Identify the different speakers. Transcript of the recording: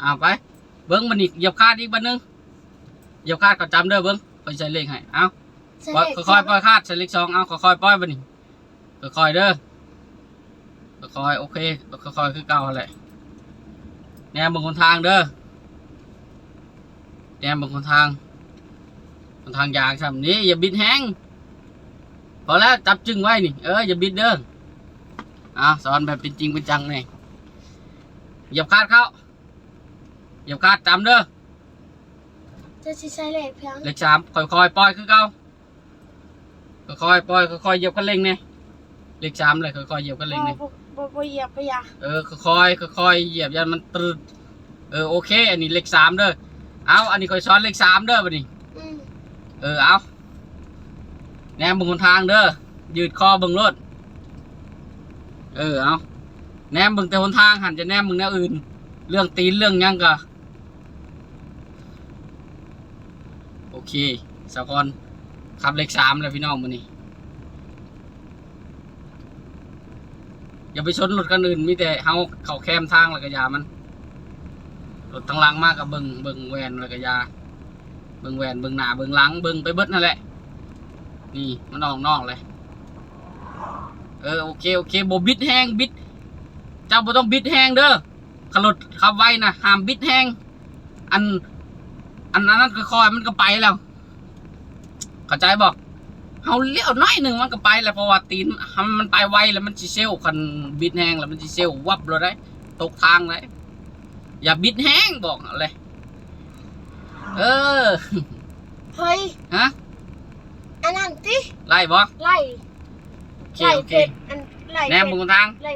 Speaker 1: เอาไป เบิ้งมันอีกเหยียบคาดอีกบันนึงเหยียบคาดก็จำเด้อเบิ้งคอยใช้เลขให้เอา
Speaker 2: ใส่
Speaker 1: ปล่อย
Speaker 2: เลข
Speaker 1: ค่อยๆปล่อยคาดใช้เลขสองเอาค่อยๆปล่อยบันนี้ค่อยๆเด้อค่อยๆโอเคค่อยๆคือเก่าแหละแนมเบงคนทางเด้อแนมเบงคนทางคนทางยางซ้ำนี้อย่าบิดแห้งพอแล้วจับจึงไว้นี่เอออย่าบิดเด้ออะสอนแบบเป็นจริงเป็นจังนี่เหยียบคาดเข้า เหยียบคาดจำเด้อ
Speaker 2: จะสิใส่เลขเพียง
Speaker 1: เลขสามค่อยๆปล่อยคือเก่าค่อยๆปล่อยค่อยๆเหยียบคันเร่งเนี่ยเลขสามเลยค่อยๆเหยียบคันเร่งเนี่ย
Speaker 2: บ่บ่บ่เหยียบไปอย่า
Speaker 1: เออค่อยๆค่อยๆเหยียบยันมันตรึดเออโอเค อันนี้เลขสามเด้อเอาอันนี้ค่อยซ้อนเลขสามเด้อบัดนี้
Speaker 2: อืม
Speaker 1: เออเอาแนมเบึงคนทางเด้อยืดคอเบึงรถเออเอาแนมเบึงแต่หนทางหันจะแนมเบึงแนวอื่น เรื่องตีนเรื่องหยังกะ โอเคสะพอนขับเลขสามเลยพี่น้องมือนี้อย่าไปชนรถกันอื่นมีแต่เฮาเขาแคมทางแล้วก็ยามันรถทางลังมากกับเบิงเบิงแวนแล้วก็ยาเบิงแหวนเบิงหนาเบิงหลังเบิงไปเบิดนั่นแหละ นี่มันออกนอกเลยเออโอเคโอเคบ่บิดแห้งบิดเจ้าบ่ต้องบิดแห้งเด้อขลดขับไว้นะห้ามบิดแห้งอัน อันนั้นก็คอยๆมันก็ไปแล้วเข้าใจบ่เฮาเลี้ยวน้อยหนึ่งมันก็ไปแล้วเพราะว่าตีนทำมันไปไวแล้วมันสิเซลคันบิดแห้งแล้วมันสิเซลวับเลยได้ตกทางเลยอย่าบิดแห้งบอกเลยเออ
Speaker 2: เฮ้ย
Speaker 1: ฮะ
Speaker 2: อันนั้นติ
Speaker 1: ไล่บ่
Speaker 2: ไล่
Speaker 1: โอเค
Speaker 2: ไล่
Speaker 1: โอเค
Speaker 2: เป็ดอันไล่
Speaker 1: แนม
Speaker 2: เป็
Speaker 1: มึ
Speaker 2: ด
Speaker 1: งทาง
Speaker 2: ไล่